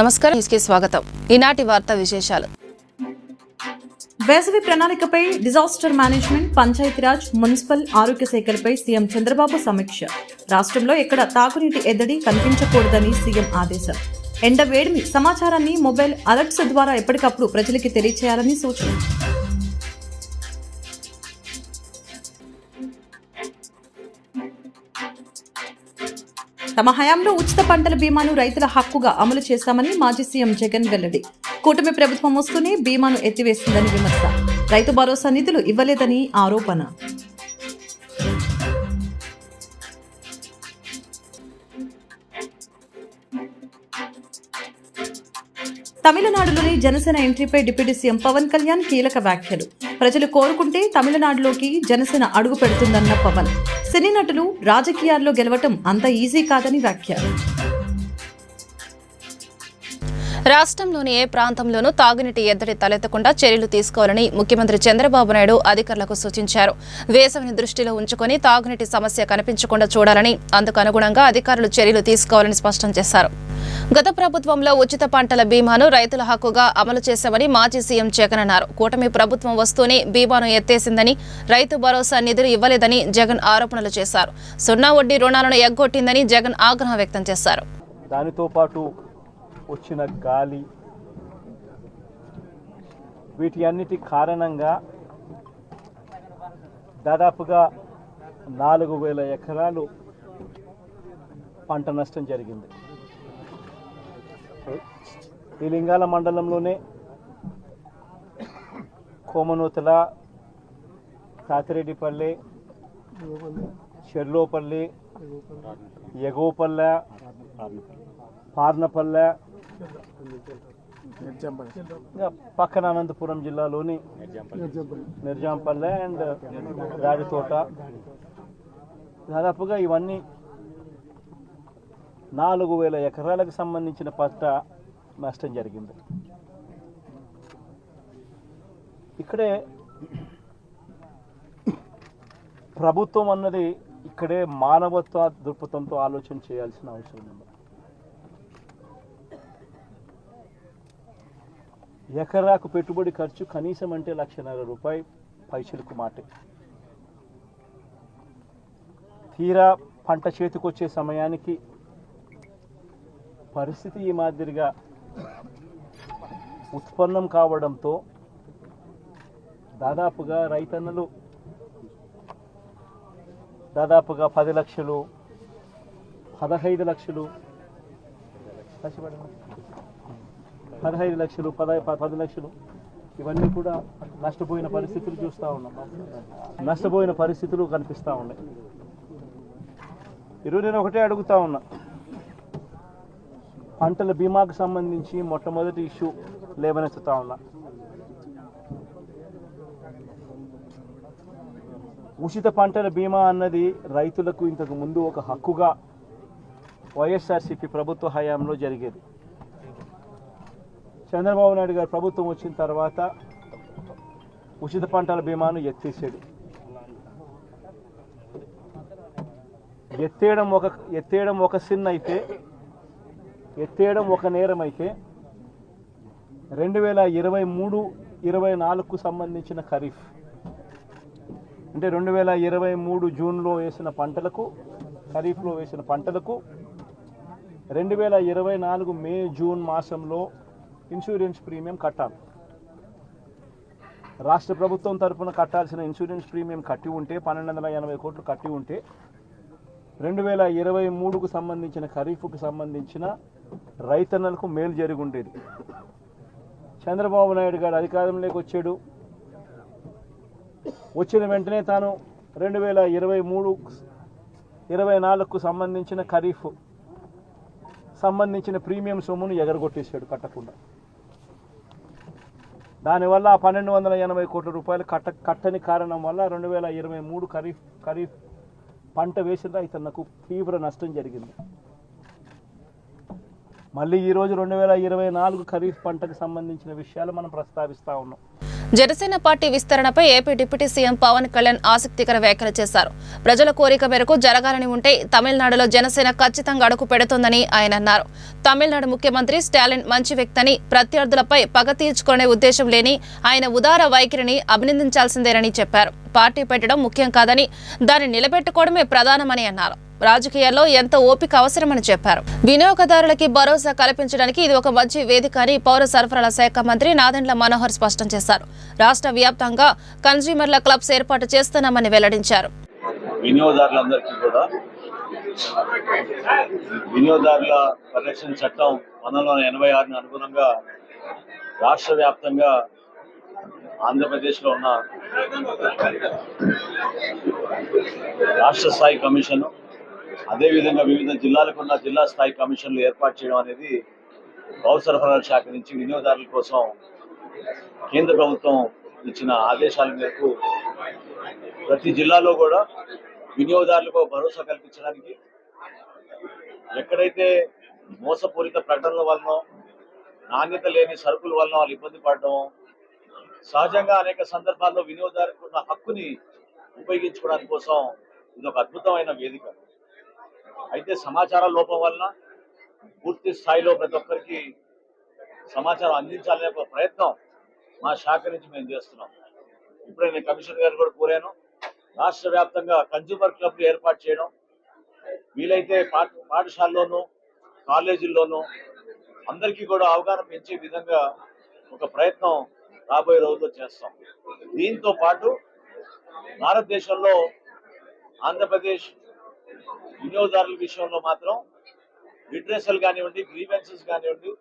నమస్కారం. న్యూస్కి స్వాగతం. ఈనాటి వార్త విశేషాలు. వేసవి ప్రణాళికపై డిజాస్టర్ మేనేజ్మెంట్ పంచాయతీరాజ్ మున్సిపల్ ఆరోగ్య శాఖలపై సీఎం చంద్రబాబు సమీక్ష. రాష్ట్రంలో ఎక్కడ తాగునీటి ఎద్దడి కనిపించకూడదని సీఎం ఆదేశం. ఎండ వేడిమి సమాచారాన్ని మొబైల్ అలర్ట్స్ ద్వారా ఎప్పటికప్పుడు ప్రజలకి తెలియచేయాలని సూచన. తమ హయాంలో ఉచిత పంటల బీమాను రైతుల హక్కుగా అమలు చేశామని మాజీ సీఎం జగన్ వెల్లడి. కూటమి ప్రభుత్వం వస్తూనే బీమాను ఎత్తివేసిందని విమర్శ. రైతు భరోసా నిధులు ఇవ్వలేదని ఆరోపణ. తమిళనాడులోని జనసేన ఎంట్రీపై డిప్యూటీ సీఎం పవన్ కళ్యాణ్ కీలక వ్యాఖ్యలు. ప్రజలు కోరుకుంటే తమిళనాడులోకి జనసేన అడుగు పెడుతుందన్న పవన్. సినీ నటులు రాజకీయాల్లో గెలవటం అంత ఈజీ కాదని వ్యాఖ్య. రాష్ట్రంలోని ఏ ప్రాంతంలోనూ తాగునీటి ఎద్దడి తలెత్తకుండా చర్యలు తీసుకోవాలని ముఖ్యమంత్రి చంద్రబాబు నాయుడు అధికారులకు సూచించారు. వేసవిని దృష్టిలో ఉంచుకొని తాగునీటి సమస్య కనిపించకుండా చూడాలని అందుకు అనుగుణంగా అధికారులు చర్యలు తీసుకోవాలని స్పష్టం చేశారు. గత ప్రభుత్వంలో ఉచిత పంటల బీమాను రైతుల హక్కుగా అమలు చేశామని మాజీ సీఎం జగన్ అన్నారు కూటమి ప్రభుత్వం వస్తూనే బీమాను ఎత్తేసిందని రైతు భరోసా నిధులు ఇవ్వలేదని జగన్ ఆరోపణలు చేశారు. సున్నా వడ్డీ రుణాలను ఎగ్గొట్టిందని జగన్ ఆగ్రహం వ్యక్తం చేశారు. దానితో పాటు వచ్చిన గాలి వీటి అన్నిటి కారణంగా దాదాపుగా నాలుగు వేల ఎకరాలు పంట నష్టం జరిగింది. ఈ లింగాల మండలంలోనే కోమనూతల తాతిరెడ్డిపల్లి చెర్లోపల్లి ఎగోపల్లె పార్నపల్లె పక్కన అనంతపురం జిల్లాలోని నిర్జాంపల్లె అండ్ రాజతోట. దాదాపుగా ఇవన్నీ నాలుగు వేల ఎకరాలకు సంబంధించిన పంట నష్టం జరిగింది. ఇక్కడే ప్రభుత్వం అన్నది ఇక్కడే మానవత్వ దృక్పథంతో ఆలోచన చేయాల్సిన అవసరం ఉంది. ఎకరాకు పెట్టుబడి ఖర్చు కనీసం అంటే లక్షన్నర రూపాయి పైసలకు మాటే తీరా పంట చేతికొచ్చే సమయానికి పరిస్థితి ఈ మాదిరిగా ఉత్పన్నం కావడంతో దాదాపుగా రైతన్నలు దాదాపుగా పది లక్షలు పదహైదు లక్షలు కష్టపడండి. పదహైదు లక్షలు పద పది లక్షలు. ఇవన్నీ కూడా నష్టపోయిన పరిస్థితులు చూస్తూ ఉన్నాం. నష్టపోయిన పరిస్థితులు కనిపిస్తూ ఉన్నాయి. ఈరోజు నేను ఒకటే అడుగుతా ఉన్నా. పంటల బీమాకు సంబంధించి మొట్టమొదటి ఇష్యూ లేవనెత్తుతా ఉన్నా. ఉచిత పంటల బీమా అన్నది రైతులకు ఇంతకు ముందు ఒక హక్కుగా వైఎస్ఆర్సీపీ ప్రభుత్వ హయాంలో జరిగేది. చంద్రబాబు నాయుడు గారు ప్రభుత్వం వచ్చిన తర్వాత ఉచిత పంటల బీమాను ఎత్తేసాడు. ఎత్తేయడం ఒక ఎత్తేయడం ఒక సిన్ అయితే ఎత్తేయడం ఒక నేరం అయితే రెండు వేల ఇరవై మూడు ఇరవై నాలుగుకు సంబంధించిన ఖరీఫ్. అంటే రెండు వేల ఇరవై మూడు జూన్లో వేసిన పంటలకు ఖరీఫ్లో వేసిన పంటలకు రెండు వేల ఇరవై నాలుగు మే జూన్ మాసంలో ఇన్సూరెన్స్ ప్రీమియం కట్టాలి. రాష్ట్ర ప్రభుత్వం తరపున కట్టాల్సిన ఇన్సూరెన్స్ ప్రీమియం కట్టి ఉంటే పన్నెండు వందల ఎనభై కోట్లు కట్టి ఉంటే రెండు వేల ఇరవై మూడుకు సంబంధించిన ఖరీఫ్కు సంబంధించిన రైతన్నలకు మేలు జరిగి ఉండేది చంద్రబాబు నాయుడు గారు అధికారంలోకి వచ్చాడు. వచ్చిన వెంటనే తాను రెండు వేల ఇరవై మూడు ఇరవై నాలుగుకు సంబంధించిన ఖరీఫ్ సంబంధించిన ప్రీమియం సొమ్మును ఎగరగొట్టేశాడు కట్టకుండా. దానివల్ల ఆ పన్నెండు వందల ఎనభై కోట్ల రూపాయలు కట్ట కట్టని కారణం వల్ల రెండు వేల ఇరవై మూడు ఖరీఫ్ ఖరీఫ్ పంట వేసిన రైతన్నకు తీవ్ర నష్టం జరిగింది. మళ్ళీ ఈరోజు రెండు వేల ఇరవై నాలుగు ఖరీఫ్ పంటకు సంబంధించిన విషయాలు మనం ప్రస్తావిస్తూ ఉన్నాం. Janasena party విస్తరణపై AP deputy CM Pawan Kalyan ఆసక్తికర వ్యాఖ్యలు చేశారు. ప్రజల కోరిక మేరకు జరగాలని ఉంటే తమిళనాడులో జనసేన ఖచ్చితంగా అడుగు పెడుతోందని ఆయన అన్నారు. తమిళనాడు ముఖ్యమంత్రి స్టాలిన్ మంచి వ్యక్తని ప్రత్యర్థులపై పగ తీర్చుకునే ఉద్దేశం లేని ఆయన ఉదార వైఖరిని అభినందించాల్సిందేనని చెప్పారు. పార్టీ పెట్టడం ముఖ్యం కాదని దాన్ని నిలబెట్టుకోవడమే ప్రధానమని అన్నారు. రాజకీయాల్లో ఎంత ఓపిక అవసరమని చెప్పారు. వినియోగదారులకి భరోసా కల్పించడానికి ఇది ఒక మంచి వేదిక అని పౌర సరఫరాల శాఖ మంత్రి నాదెండ్ల మనోహర్ స్పష్టం చేశారు. రాష్ట్ర వ్యాప్తంగా కన్స్యూమర్ల క్లబ్స్ ఏర్పాటు చేస్తున్నామని వెల్లడించారు. వినియోగదారులందరికీ కూడా వినియోగదారుల పరిరక్షణ చట్టం పంతొమ్మిది వందల ఎనభై ఆరుని అనుగుణంగా రాష్ట్ర వ్యాప్తంగా ఆంధ్రప్రదేశ్లో ఉన్న రాష్ట్ర స్థాయి కమిషను అదేవిధంగా వివిధ జిల్లాలకు ఉన్న జిల్లా స్థాయి కమిషన్లు ఏర్పాటు చేయడం అనేది పౌర సరఫరాల శాఖ నుంచి వినియోగదారుల కోసం కేంద్ర ప్రభుత్వం ఇచ్చిన ఆదేశాల మేరకు ప్రతి జిల్లాలో కూడా వినియోగదారులకు భరోసా కల్పించడానికి ఎక్కడైతే మోసపూరిత ప్రకటనల వలన నాణ్యత లేని సరుకుల వలన వాళ్ళు ఇబ్బంది పడడం సహజంగా అనేక సందర్భాల్లో వినియోగదారులకు ఉన్న హక్కుని ఉపయోగించుకోవడానికి కోసం ఇది ఒక అద్భుతమైన వేదిక. అయితే సమాచార లోపం వలన పూర్తి స్థాయిలో ప్రతి ఒక్కరికి సమాచారం అందించాలనే ఒక ప్రయత్నం మా శాఖ నుంచి మేము చేస్తున్నాం. ఇప్పుడే నేను కమిషనర్ గారు కూడా కోరాను. రాష్ట్ర వ్యాప్తంగా కన్జ్యూమర్ క్లబ్లు ఏర్పాటు చేయడం వీలైతే పాఠశాలలోనూ కాలేజీల్లోనూ అందరికీ కూడా అవగాహన పెంచే విధంగా ఒక ప్రయత్నం రాబోయే రోజుల్లో చేస్తాం. దీంతో పాటు భారతదేశంలో ఆంధ్రప్రదేశ్ వినియోగదారుల విషయంలో మాత్రం లిటరేసల్ కానివ్వండి గ్రీవెన్సెస్ కానివ్వండి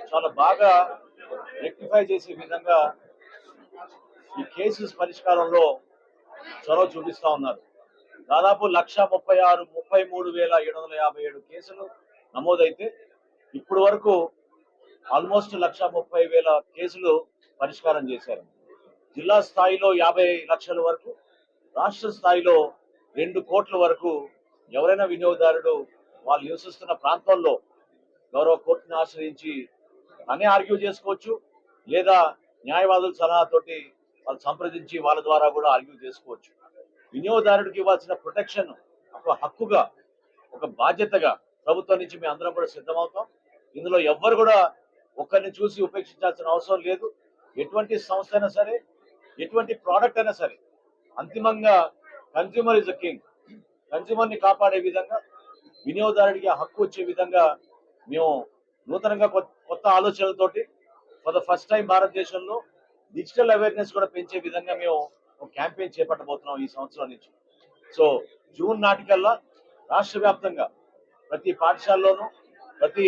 చాలా బాగా రెక్టిఫై చేసే విధంగా ఈ కేసెస్ పరిష్కారంలో చొరవ చూపిస్తా ఉన్నారు. దాదాపు లక్ష ముప్పై ఆరు ముప్పై మూడు వేల ఏడు వందల యాభై ఏడు కేసులు నమోదైతే ఇప్పుడు వరకు ఆల్మోస్ట్ లక్ష ముప్పై వేల కేసులు పరిష్కారం చేశారు. జిల్లా స్థాయిలో యాభై లక్షల వరకు రాష్ట్ర స్థాయిలో రెండు కోట్ల వరకు ఎవరైనా వినియోగదారుడు వాళ్ళు నివసిస్తున్న ప్రాంతంలో గౌరవ కోర్టుని ఆశ్రయించి తనే ఆర్గ్యూ చేసుకోవచ్చు లేదా న్యాయవాదుల సలహాతోటి వాళ్ళు సంప్రదించి వాళ్ళ ద్వారా కూడా ఆర్గ్యూ చేసుకోవచ్చు. వినియోగదారుడికి ఇవ్వాల్సిన ప్రొటెక్షన్ ఒక హక్కుగా ఒక బాధ్యతగా ప్రభుత్వం నుంచి మేము అందరం కూడా సిద్ధమవుతాం. ఇందులో ఎవ్వరు కూడా ఒక్కరిని చూసి ఉపేక్షించాల్సిన అవసరం లేదు. ఎటువంటి సంస్థ అయినా సరే ఎటువంటి ప్రోడక్ట్ అయినా సరే అంతిమంగా కన్స్యూమర్ ఇస్ అ కింగ్ కన్స్యూమర్ని కాపాడే విధంగా వినియోగదారుడికి హక్కు వచ్చే విధంగా మేము నూతనంగా కొత్త కొత్త ఆలోచనలతోటి ఫర్ ద ఫస్ట్ టైం భారతదేశంలో డిజిటల్ అవేర్నెస్ కూడా పెంచే విధంగా మేము ఒక క్యాంపెయిన్ చేపట్టబోతున్నాం ఈ సంవత్సరం నుంచి. సో జూన్ నాటికల్లా రాష్ట్ర వ్యాప్తంగా ప్రతి పాఠశాలలోనూ ప్రతి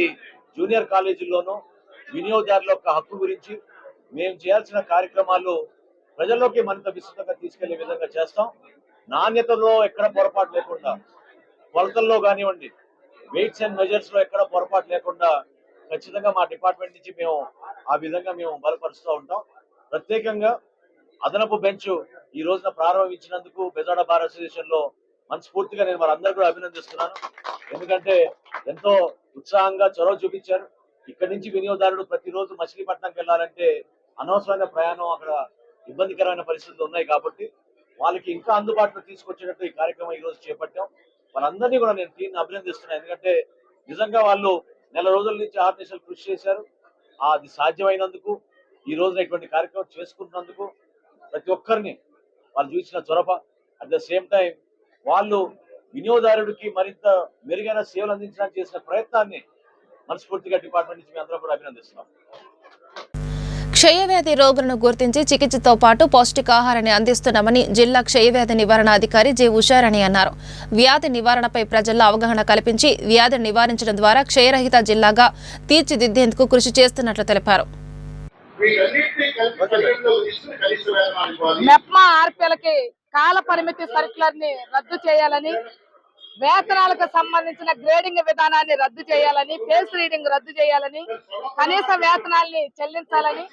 జూనియర్ కాలేజీల్లోనూ వినియోగదారుల యొక్క హక్కు గురించి మేము చేయాల్సిన కార్యక్రమాలు ప్రజల్లోకి మరింత విస్తృతంగా తీసుకెళ్ళే విధంగా చేస్తాం. నాణ్యతలో ఎక్కడ పొరపాటు లేకుండా కొలతల్లో కానివ్వండి వెయిట్స్ అండ్ మెజర్స్లో ఎక్కడ పొరపాటు లేకుండా ఖచ్చితంగా మా డిపార్ట్మెంట్ నుంచి మేము ఆ విధంగా మేము బలపరుస్తూ ఉంటాం. ప్రత్యేకంగా అదనపు బెంచ్ ఈ రోజున ప్రారంభించినందుకు బెజాడ బార్ అసోసియేషన్లో మనస్ఫూర్తిగా నేను వారందరూ కూడా అభినందిస్తున్నాను. ఎందుకంటే ఎంతో ఉత్సాహంగా చొరవ చూపించారు. ఇక్కడి నుంచి వినియోగదారుడు ప్రతిరోజు మచిలీపట్నంకి వెళ్ళాలంటే అనవసరమైన ప్రయాణం అక్కడ ఇబ్బందికరమైన పరిస్థితులు ఉన్నాయి కాబట్టి వాళ్ళకి ఇంకా అందుబాటులో తీసుకొచ్చేటట్టు ఈ కార్యక్రమం ఈ రోజు చేపట్టాం. వాళ్ళందరినీ కూడా నేను దీన్ని అభినందిస్తున్నాను. ఎందుకంటే నిజంగా వాళ్ళు నెల రోజుల నుంచి ఆరు దేశాలు కృషి చేశారు. అది సాధ్యమైనందుకు ఈ రోజున ఇటువంటి కార్యక్రమం చేసుకుంటున్నందుకు ప్రతి ఒక్కరిని వాళ్ళు చూసిన చొరవ అట్ ద సేమ్ టైం వాళ్ళు వినియోగదారుడికి మరింత మెరుగైన సేవలు అందించడానికి చేసిన ప్రయత్నాన్ని మనస్ఫూర్తిగా డిపార్ట్మెంట్ నుంచి మేము అందరం కూడా అభినందిస్తున్నాం. క్షయవ్యాధి రోగులను గుర్తించి చికిత్సతో పాటు పౌష్టికాహారాన్ని అందిస్తున్నామని జిల్లా క్షయవ్యాధి నివారణ అధికారి జె ఉషారని అన్నారు. వ్యాధి నివారణపై ప్రజల్లో అవగాహన కల్పించి వ్యాధిని నివారించడం ద్వారా క్షయరహిత జిల్లాగా తీర్చిదిద్దేందుకు కృషి చేస్తున్నట్లు తెలిపారు. మెప్మా ఆర్పీలకి కాల పరిమితి సర్క్యులర్ని రద్దు చేయాలని వేతనాలకు సంబంధించిన గ్రేడింగ్ విధానాన్ని రద్దు చేయాలని ఫేస్ రీడింగ్ రద్దు చేయాలని కనీస వేతనాల్ని చెల్లించాలని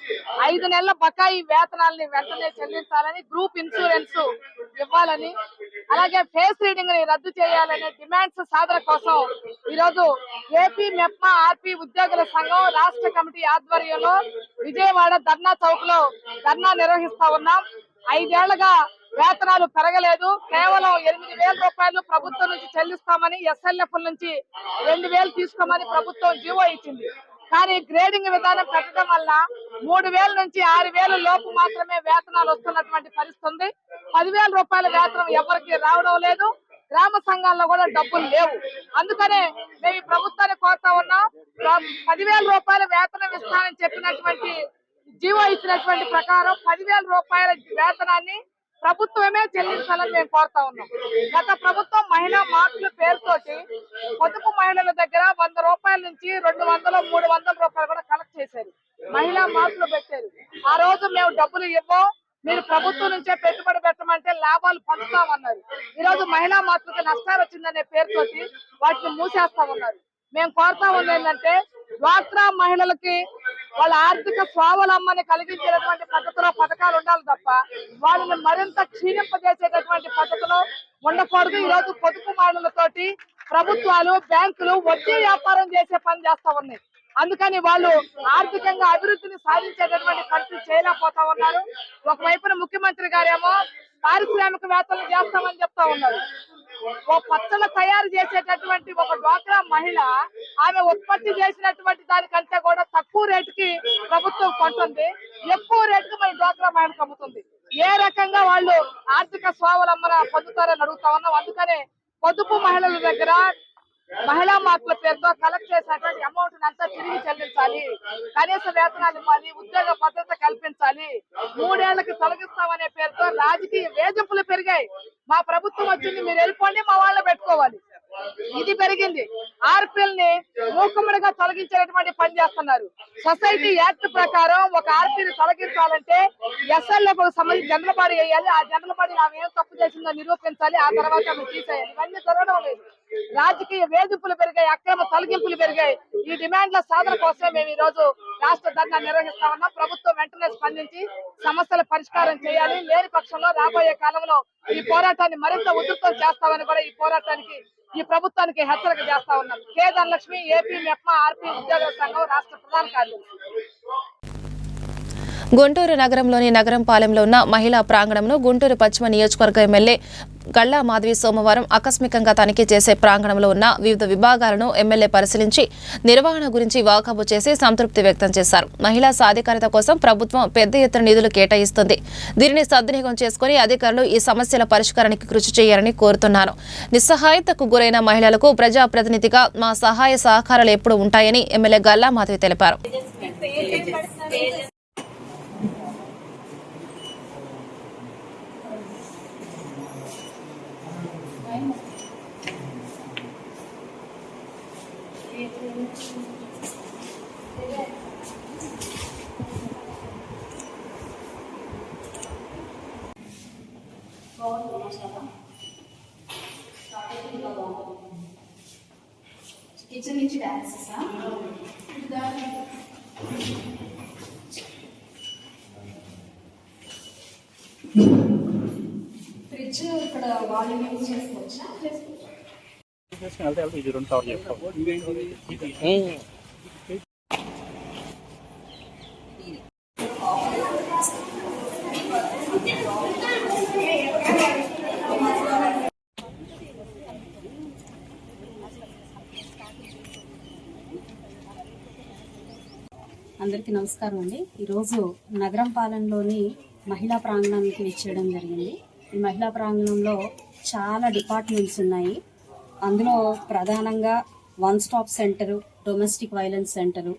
ఐదు నెలల బకాయి వేతనాల్ని వెంటనే చెల్లించాలని గ్రూప్ ఇన్సూరెన్స్ ఇవ్వాలని అలాగే ఫేస్ రీడింగ్ని రద్దు చేయాలనే డిమాండ్స్ సాధన కోసం ఈరోజు ఏపీ మెప్మా ఆర్పీ ఉద్యోగుల సంఘం రాష్ట్ర కమిటీ ఆధ్వర్యంలో విజయవాడ ధర్నా చౌక్లో ధర్నా నిర్వహిస్తా ఉన్నాం. ఐదేళ్ళుగా వేతనాలు పెరగలేదు. కేవలం ఎనిమిది వేల రూపాయలు ప్రభుత్వం నుంచి చెల్లిస్తామని ఎస్ఎల్ఎఫ్ నుంచి రెండు వేలు తీసుకోమని ప్రభుత్వం జీవో ఇచ్చింది. కానీ గ్రేడింగ్ విధానం పెట్టడం వల్ల మూడు వేల నుంచి ఆరు వేల లోపు మాత్రమే వేతనాలు వస్తున్నటువంటి పరిస్థితి ఉంది. పదివేల రూపాయల వేతనం ఎవరికి రావడం లేదు. గ్రామ సంఘాల్లో కూడా డబ్బులు లేవు. అందుకనే మేము ఈ ప్రభుత్వాన్ని కోరుతా ఉన్నాం. పదివేల రూపాయల వేతనం ఇస్తానని చెప్పినటువంటి జీవో ఇచ్చినటువంటి ప్రకారం పదివేల రూపాయల వేతనాన్ని ప్రభుత్వమే చెల్లించాలని మేము కోరుతా ఉన్నాం. గత ప్రభుత్వం మహిళా మార్పుల పేరుతోటి పొదుపు మహిళల దగ్గర వంద రూపాయల నుంచి రెండు వందలు మూడు వందల రూపాయలు కూడా కలెక్ట్ చేశారు. మహిళా మార్పులు పెట్టారు. ఆ రోజు మేము డబ్బులు ఇవ్వం మీరు ప్రభుత్వం నుంచే పెట్టుబడి పెట్టమంటే లాభాలు పంచుతామన్నారు ఈ రోజు మహిళా మార్పులకు నష్టాలు వచ్చిందనే పేరుతోటి వాటిని మూసేస్తా ఉన్నారు మేము కోరుతా ఉంది ఏంటంటే డ్వాక్రా మహిళలకి వాళ్ళ ఆర్థిక స్వావలంబన కలిగించేటటువంటి పద్ధతిలో పథకాలు ఉండాలి తప్ప వాళ్ళని మరింత క్షీణింపజేసేటటువంటి పద్ధతిలో ఉండకూడదు. ఈ రోజు పొదుపు మహిళలతోటి ప్రభుత్వాలు బ్యాంకులు వడ్డీ వ్యాపారం చేసే పని చేస్తా ఉన్నాయి. అందుకని వాళ్ళు ఆర్థికంగా అభివృద్ధిని సాధించేటటువంటి పరిస్థితి చేయలేకపోతా ఉన్నారు. ఒకవైపున ముఖ్యమంత్రి గారేమో పారిశ్రామికవేత్తలు చేస్తామని చెప్తా ఉన్నారు. ఓ పచ్చళ్ళ తయారు చేసేటటువంటి ఒక డ్వాక్రా మహిళ ఆమె ఉత్పత్తి చేసినటువంటి దానికంటే కూడా తక్కువ రేటుకి ప్రభుత్వం కొంటుంది. ఎక్కువ రేటుకి మన డ్వాక్రా మహిళకు అమ్ముతుంది. ఏ రకంగా వాళ్ళు ఆర్థిక స్వావలంబన పొందుతారని అడుగుతా ఉన్నాం. అందుకనే పొదుపు మహిళల దగ్గర మహిళా మార్పుల పేరుతో కలెక్ట్ చేసినటువంటి అమౌంట్ అంతా తిరిగి చెల్లించాలి. కనీస వేతనాలు ఇవ్వాలి ఉద్యోగ భద్రత కల్పించాలి. మూడేళ్ళకు తొలగిస్తామనే పేరుతో రాజకీయ వేధింపులు పెరిగాయి. మా వచ్చింది మీరు వెళ్ళిపోండి మా వాళ్ళు పెట్టుకోవాలి. ఇది పెరిగింది. ఆర్పిఎల్ని మూకుమ్మడిగా తొలగించేటటువంటి పని చేస్తున్నారు. సొసైటీ యాక్ట్ ప్రకారం ఒక ఆర్పిని తొలగించాలంటే ఎస్ఎల్ఎఫ్ సంబంధించి జనరల్ బాడీ వేయాలి. ఆ జనరల్ బాడీ ఆమె ఏం తప్పు చేసిందో నిరూపించాలి. ఆ తర్వాత ఆమె తీసేయాలి. ఇవన్నీ జరగడం లేదు. రాజకీయ వేధింపులు పెరిగాయి అక్రమ తొలగింపులు పెరిగాయి. ఈ డిమాండ్ల సాధన కోసమే మేము ఈ రోజు రాష్ట్ర ధర్నా నిర్వహిస్తా ఉన్నాం. ప్రభుత్వం వెంటనే స్పందించి సమస్యల పరిష్కారం చేయాలి. లేని పక్షంలో రాబోయే కాలంలో ఈ పోరాటాన్ని మరింత ఉధృతం చేస్తామని కూడా ఈ పోరాటానికి ఈ ప్రభుత్వానికి హెచ్చరిక చేస్తా ఉన్నాం. K Dhanalakshmi AP MEPMA RP ఉద్యోగ సంఘం రాష్ట్ర ప్రధాన కార్యదర్శి. గుంటూరు నగరంలోని నగరం పాలెంలో ఉన్న మహిళా ప్రాంగణంను గుంటూరు పశ్చిమ నియోజకవర్గ ఎమ్మెల్యే గల్లా మాధవి సోమవారం ఆకస్మికంగా తనిఖీ చేసే ప్రాంగణంలో ఉన్న వివిధ విభాగాలను ఎమ్మెల్యే పరిశీలించి నిర్వహణ గురించి వాకబు చేసి సంతృప్తి వ్యక్తం చేశారు. మహిళా సాధికారత కోసం ప్రభుత్వం పెద్ద ఎత్తున నిధులు కేటాయిస్తుంది. దీనిని సద్వినియోగం చేసుకుని అధికారులు ఈ సమస్యల పరిష్కారానికి కృషి చేయాలని కోరుతున్నాను నిస్సహాయతకు గురైన మహిళలకు ప్రజాప్రతినిధిగా మా సహాయ సహకారాలు ఎప్పుడు ఉంటాయని ఎమ్మెల్యే గల్లా మాధవి తెలిపారు. కిచెన్ నుంచి డాన్సెస్ ఫ్రిడ్జ్ ఇక్కడ వాల్యూమ్ యూజ్ చేసుకోవచ్చా అందరికీ నమస్కారం అండి. ఈరోజు నగరం పాలనలోని మహిళా ప్రాంగణానికి విచ్చేయడం జరిగింది. ఈ మహిళా ప్రాంగణంలో చాలా డిపార్ట్మెంట్స్ ఉన్నాయి. అందులో ప్రధానంగా one stop centre domestic violence centre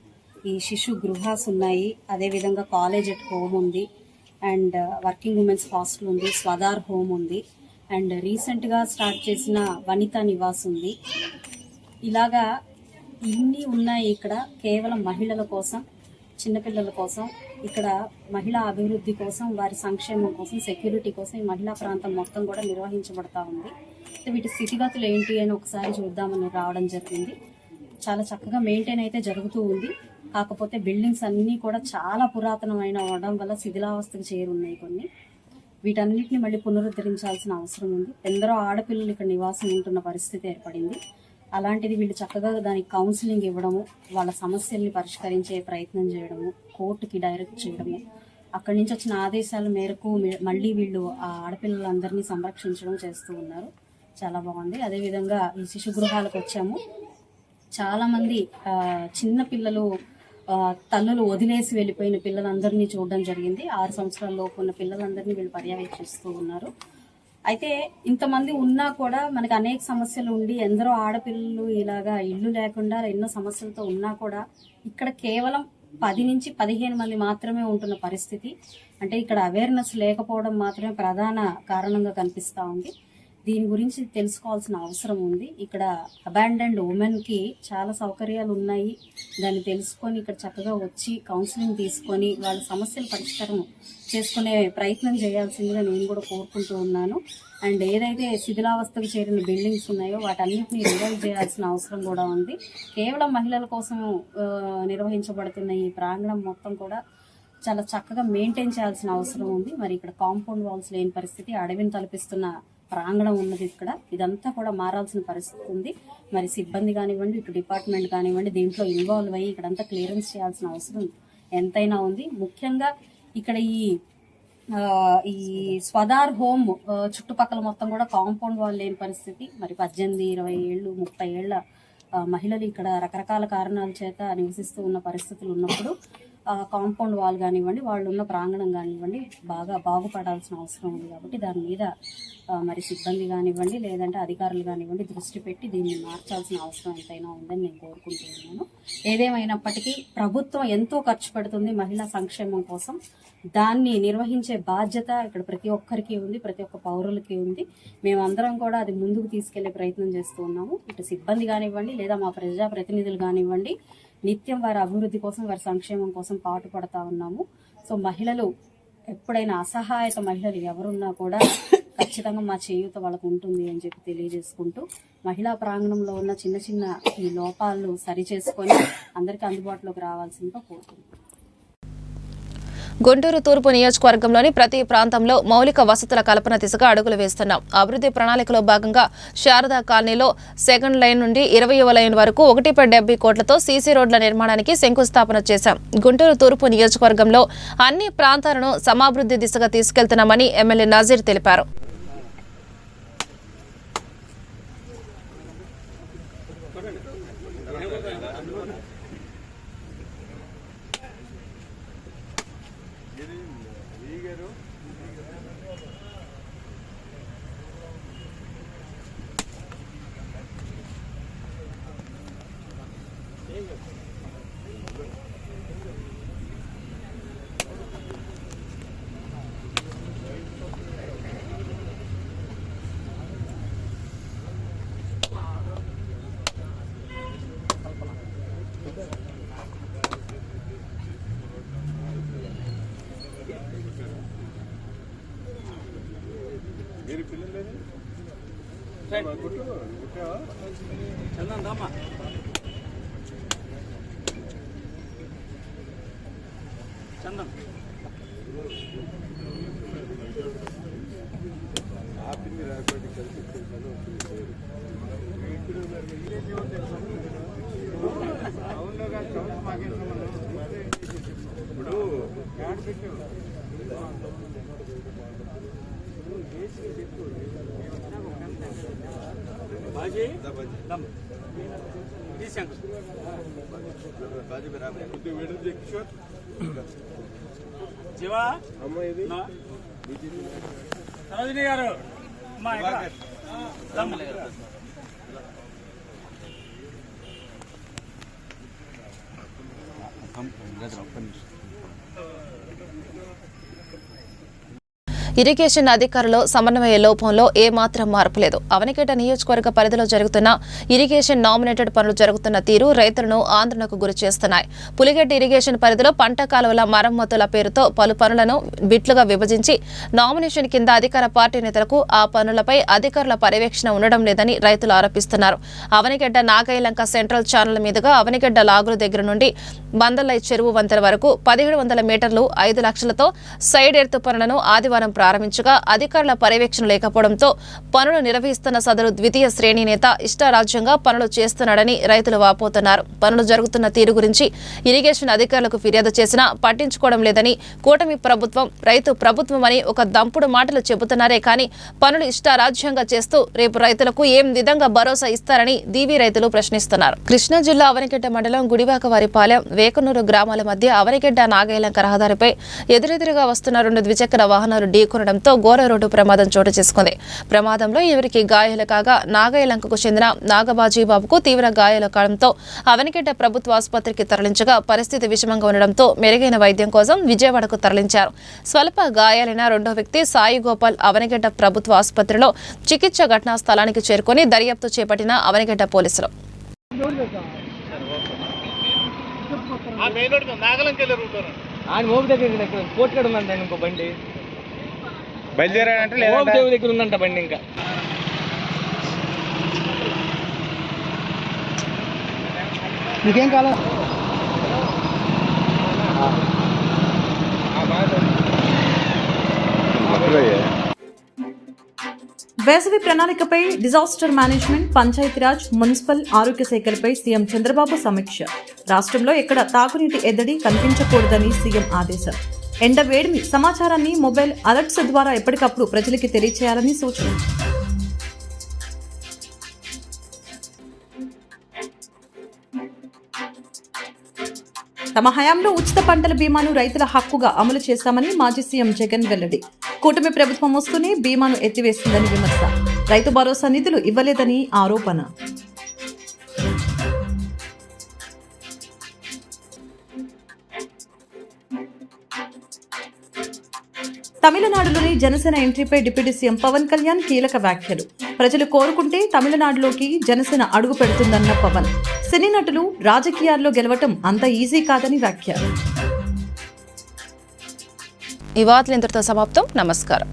ఈ శిశు గృహాస్ ఉన్నాయి. అదేవిధంగా కాలేజ్ ఎట్ హోమ్ ఉంది. And uh, working women's hostel ఉంది స్వదార్ హోమ్ ఉంది. అండ్ రీసెంట్గా స్టార్ట్ చేసిన వనితా నివాస్ ఉంది. ఇలాగా ఇన్ని ఉన్నాయి ఇక్కడ కేవలం మహిళల కోసం చిన్నపిల్లల కోసం. ఇక్కడ మహిళా అభివృద్ధి కోసం వారి సంక్షేమం కోసం సెక్యూరిటీ కోసం ఈ మహిళా ప్రాంతం మొత్తం కూడా నిర్వహించబడతా ఉంది. వీటి స్థితిగతులు ఏంటి అని ఒకసారి చూద్దామని రావడం జరిగింది. చాలా చక్కగా మెయింటైన్ అయితే జరుగుతూ ఉంది. కాకపోతే బిల్డింగ్స్ అన్నీ కూడా చాలా పురాతనమైన అవడం వల్ల శిథిలావస్థకు చేరున్నాయి కొన్ని. వీటన్నిటిని మళ్ళీ పునరుద్ధరించాల్సిన అవసరం ఉంది. ఎందరో ఆడపిల్లలు ఇక్కడ నివాసం ఉంటున్న పరిస్థితి ఏర్పడింది. అలాంటిది వీళ్ళు చక్కగా దానికి కౌన్సిలింగ్ ఇవ్వడము వాళ్ళ సమస్యల్ని పరిష్కరించే ప్రయత్నం చేయడము కోర్టుకి డైరెక్ట్ చేయడము అక్కడి నుంచి వచ్చిన ఆదేశాల మేరకు మళ్ళీ వీళ్ళు ఆ ఆడపిల్లలందరినీ సంరక్షించడం చేస్తూ ఉన్నారు. చాలా బాగుంది. అదేవిధంగా ఈ శిశు గృహాలకు వచ్చాము. చాలామంది చిన్నపిల్లలు చిన్న పిల్లలు తల్లులు వదిలేసి వెళ్ళిపోయిన పిల్లలందరినీ చూడడం జరిగింది. ఆరు సంవత్సరాల లోపు ఉన్న పిల్లలందరినీ వీళ్ళు పర్యవేక్షిస్తూ ఉన్నారు. అయితే ఇంతమంది ఉన్నా కూడా మనకి అనేక సమస్యలు ఉండి ఎందరో ఆడపిల్లలు ఇలాగా ఇల్లు లేకుండా ఎన్నో సమస్యలతో ఉన్నా కూడా ఇక్కడ కేవలం పది నుంచి పదిహేను మంది మాత్రమే ఉంటున్న పరిస్థితి. అంటే ఇక్కడ అవేర్నెస్ లేకపోవడం మాత్రమే ప్రధాన కారణంగా కనిపిస్తూ ఉంది. దీని గురించి తెలుసుకోవాల్సిన అవసరం ఉంది. ఇక్కడ అబాండెండ్ ఉమెన్కి చాలా సౌకర్యాలు ఉన్నాయి. దాన్ని తెలుసుకొని ఇక్కడ చక్కగా వచ్చి కౌన్సిలింగ్ తీసుకొని వాళ్ళ సమస్యల పరిష్కారం చేసుకునే ప్రయత్నం చేయాల్సిందిగా నేను కూడా కోరుకుంటూ ఉన్నాను. అండ్ ఏదైతే శిథిలావస్థకు చేరిన బిల్డింగ్స్ ఉన్నాయో వాటన్నిటిని రివైవ్ చేయాల్సిన అవసరం కూడా ఉంది. కేవలం మహిళల కోసం నిర్వహించబడుతున్న ఈ ప్రాంగణం మొత్తం కూడా చాలా చక్కగా మెయింటైన్ చేయాల్సిన అవసరం ఉంది. మరి ఇక్కడ కాంపౌండ్ వాల్స్ లేని పరిస్థితి అడవిని తలపిస్తున్న ప్రాంగణం ఉన్నది ఇక్కడ. ఇదంతా కూడా మారాల్సిన పరిస్థితి ఉంది. మరి సిబ్బంది కానివ్వండి ఇటు డిపార్ట్మెంట్ కానివ్వండి దీంట్లో ఇన్వాల్వ్ అయ్యి ఇక్కడంతా క్లియరెన్స్ చేయాల్సిన అవసరం ఎంతైనా ఉంది. ముఖ్యంగా ఇక్కడ ఈ ఈ స్వదార్ హోమ్ చుట్టుపక్కల మొత్తం కూడా కాంపౌండ్ వాల్ లేని పరిస్థితి. మరి పద్దెనిమిది ఇరవై ఏళ్ళు ముప్పై ఏళ్ళ మహిళలు ఇక్కడ రకరకాల కారణాల చేత నివసిస్తూ ఉన్న పరిస్థితులు ఉన్నప్పుడు కాంపౌండ్ వాల్ కానివ్వండి వాళ్ళు ఉన్న ప్రాంగణం కానివ్వండి బాగా బాగుపడాల్సిన అవసరం ఉంది కాబట్టి దాని మీద మరి సిబ్బంది కానివ్వండి లేదంటే అధికారులు కానివ్వండి దృష్టి పెట్టి దీన్ని మార్చాల్సిన అవసరం ఎంతైనా ఉందని నేను కోరుకుంటున్నాను ఏదేమైనప్పటికీ ప్రభుత్వం ఎంతో ఖర్చు పెడుతుంది మహిళా సంక్షేమం కోసం. దాన్ని నిర్వహించే బాధ్యత ఇక్కడ ప్రతి ఒక్కరికి ఉంది ప్రతి ఒక్క పౌరులకి ఉంది. మేమందరం కూడా అది ముందుకు తీసుకెళ్ళే ప్రయత్నం చేస్తూ ఉన్నాము. ఇటు సిబ్బంది కానివ్వండి లేదా మా ప్రజా ప్రతినిధులు కానివ్వండి నిత్యం వారి అభివృద్ధి కోసం వారి సంక్షేమం కోసం పాటుపడతా ఉన్నాము. సో మహిళలు ఎప్పుడైనా అసహాయత మహిళలు ఎవరున్నా కూడా ఖచ్చితంగా మా చేయూత వాళ్ళకు ఉంటుంది అని చెప్పి తెలియజేసుకుంటూ మహిళా ప్రాంగణంలో ఉన్న చిన్న చిన్న ఈ లోపాలను సరి చేసుకొని అందరికీ అందుబాటులోకి రావాల్సిందిగా కోరుకుంటున్నాను గుంటూరు తూర్పు నియోజకవర్గంలోని ప్రతి ప్రాంతంలో మౌలిక వసతుల కల్పన దిశగా అడుగులు వేస్తున్నాం. అభివృద్ధి ప్రణాళికలో భాగంగా శారదా కాలనీలో సెకండ్ లైన్ నుండి ఇరవయవ లైన్ వరకు ఒకటి పాయింట్ డెబ్బై కోట్లతో సీసీ రోడ్ల నిర్మాణానికి శంకుస్థాపన చేశాం. గుంటూరు తూర్పు నియోజకవర్గంలో అన్ని ప్రాంతాలను సమాభివృద్ధి దిశగా తీసుకెళ్తున్నామని ఎమ్మెల్యే నజీర్ తెలిపారు. चंदन। आप ही मेरा कोई दिक्कत नहीं चलो అవునుగా చౌట్ మాకేసాము ఇప్పుడు యాడ్ పెట్టావు बाजी? दम। जी शंकर। बाजी बराबर किशोर నా. సరోజిని గారు అమ్మా, ఇక్కడ. ఇరిగేషన్ అధికారుల సమన్వయ లోపంలో ఏమాత్రం మార్పు లేదు అవనికేట నియోజకవర్గ పరిధిలో జరుగుతున్న ఇరిగేషన్ నామినేటెడ్ పనులు జరుగుతున్న తీరు రైతులను ఆందోళనకు గురి చేస్తున్నాయి. పులిగడ్డ ఇరిగేషన్ పరిధిలో పంట కాలువల మరమ్మతుల పేరుతో పలు పనులను బిట్లుగా విభజించి నామినేషన్ కింద అధికార పార్టీ నేతలకు ఆ పనులపై అధికారుల పర్యవేక్షణ ఉండడం లేదని రైతులు ఆరోపిస్తున్నారు. అవనిగడ్డ నాగైలంక సెంట్రల్ ఛానల్ మీదుగా అవనిగడ్డ లాగుల దగ్గర నుండి బందలై చెరువు వంతెన వరకు పదిహేడు వందల మీటర్లు ఐదు లక్షలతో సైడ్ ఎర్త్ పనులను ఆదివారం ప్రారంభించారు ప్రారంభించగా అధికారుల పర్యవేక్షణ లేకపోవడంతో పనులు నిర్వహిస్తున్న సదరు ద్వితీయ శ్రేణి నేత ఇష్టారాజ్యంగా పనులు చేస్తున్నాడని రైతులు వాపోతున్నారు. పనులు జరుగుతున్న తీరు గురించి ఇరిగేషన్ అధికారులకు ఫిర్యాదు చేసినా పట్టించుకోవడం లేదని కూటమి ప్రభుత్వం రైతు ప్రభుత్వం అని ఒక దంపుడు మాటలు చెబుతున్నారే కానీ పనులు ఇష్టారాజ్యంగా చేస్తూ రేపు రైతులకు ఏం విధంగా భరోసా ఇస్తారని దీవి రైతులు ప్రశ్నిస్తున్నారు. కృష్ణా జిల్లా అవనిగడ్డ మండలం గుడివాకవారిపాలెం వేకనూరు గ్రామాల మధ్య అవనిగడ్డ నాగైలంక రహదారిపై ఎదురెదురుగా వస్తున్న రెండు ద్విచక్ర వాహనాలు ఢీకొనడంతో ఘోర రోడ్డు ప్రమాదం చోటు చేసుకుంది. ప్రమాదంలో ఎవరికి గాయాలు కాగా నాగైలంకకు చెందిన నాగబాజీ బాబుకు తీవ్ర గాయాలు కావడంతో అవనిగడ్డ ప్రభుత్వ ఆసుపత్రికి తరలించగా పరిస్థితి విషమంగా ఉండడంతో మెరుగైన వైద్యం కోసం విజయవాడకు తరలించారు. స్వల్ప గాయాలైన రెండో వ్యక్తి సాయి గోపాల్ అవనిగడ్డ ప్రభుత్వ ఆసుపత్రిలో చికిత్స ఘటనా స్థలానికి చేరుకుని దర్యాప్తు చేపట్టిన అవనిగడ్డ పోలీసులు. ఆయన మోపు దగ్గర కోటికాడ ఉందంట ఇంకో బండి. బయలుదేరాడంటే చెవి దగ్గర ఉందంట బండి ఇంకా. నీకేం కాలం వేసవి ప్రణాళికపై డిజాస్టర్ మేనేజ్మెంట్ పంచాయతీరాజ్ మున్సిపల్ ఆరోగ్య శాఖలపై సీఎం చంద్రబాబు సమీక్ష. రాష్ట్రంలో ఎక్కడ తాగునీటి ఎద్దడి కనిపించకూడదని సీఎం ఆదేశం. ఎండ వేడిమి సమాచారాన్ని మొబైల్ అలర్ట్స్ ద్వారా ఎప్పటికప్పుడు ప్రజలకి తెలియచేయాలని సూచన. తమ హయాంలో ఉచిత పంటల బీమాను రైతుల హక్కుగా అమలు చేశామని మాజీ సీఎం జగన్ వెల్లడి. కూటమి ప్రభుత్వం వస్తూనే బీమాను ఎత్తివేసిందని విమర్శ. రైతు భరోసా నిధులు ఇవ్వలేదని ఆరోపణ. తమిళనాడులోని జనసేన ఎంట్రీపై డిప్యూటీ సీఎం పవన్ కళ్యాణ్ కీలక వ్యాఖ్యలు. ప్రజలు కోరుకుంటే తమిళనాడులోకి జనసేన అడుగు పెడుతుందన్న పవన్. సినీ నటులు రాజకీయాల్లో గెలవటం అంత ఈజీ కాదని వ్యాఖ్య ఈ వార్తలు ఇంతటితో సమాప్తం. నమస్కారం.